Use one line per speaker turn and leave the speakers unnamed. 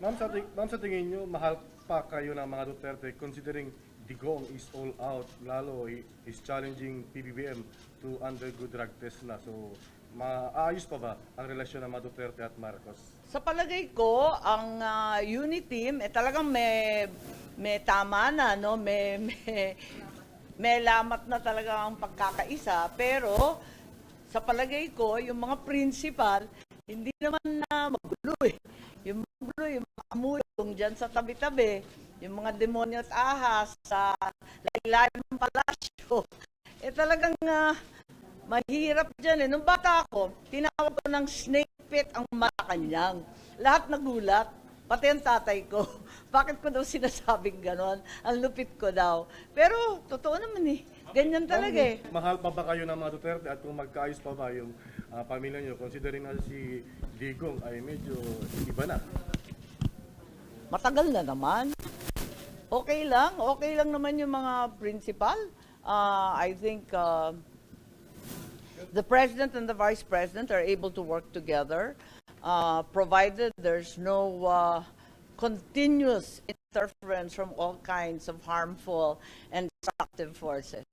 Ma'am, sa, ting- ma'am, sa tingin nyo, mahal pa kayo ng mga Duterte considering Digong is all out, lalo he is challenging PBBM to undergo drug test na. So, maayos pa ba ang relasyon ng mga Duterte at Marcos?
Sa palagay ko, ang ah, unit team, eh, talagang may, may tama na, no? may, may, may lamat na talaga ang pagkakaisa. Pero, sa palagay ko, yung mga principal, hindi naman na magulo eh. Yung magulo, yung mga kamulong dyan sa tabi-tabi, yung mga demonyo at ahas sa laylayan ng palasyo. Eh talagang ah, mahirap dyan eh. Nung bata ako, tinawag ko ng snake pit ang Malacanang. Lahat nagulat, pati ang tatay ko. Bakit ko daw sinasabing ganon? Ang lupit ko daw. Pero, totoo naman eh. Ganyan talaga eh.
Mahal pa ba kayo ng mga Duterte at kung magkaayos pa ba yung ah, pamilya nyo considering na si Digong ay medyo iba na?
Matagal na naman. Okay lang. Okay lang naman yung mga principal. Uh, I think uh, the president and the vice president are able to work together, uh, provided there's no uh, continuous interference from all kinds of harmful and destructive forces.